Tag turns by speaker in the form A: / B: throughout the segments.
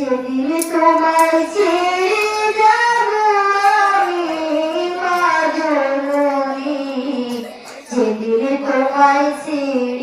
A: যেদিন তোমার ছেড়ে যাব আমি মা জননী যেদিন তোমায় ছেড়ে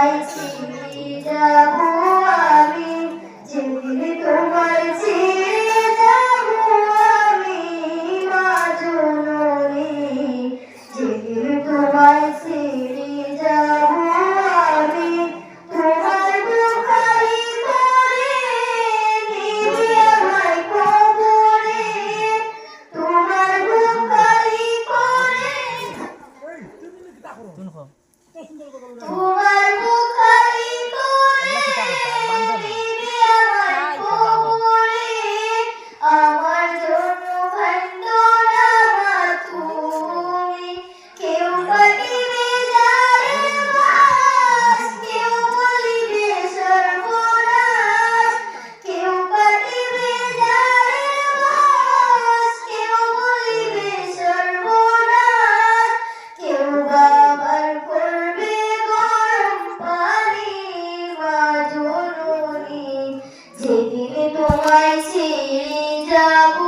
A: তোমায় চিনি যাব আমি যেদিন তোমায় চিনি যাব আমি মা জননী যেদিন তোমায় চিনি যাব আমি তোমার দুখারি করে নিজে আমায় কবরে তোমার দুখারি করে তুমি আমায় ছেড়ে যাব।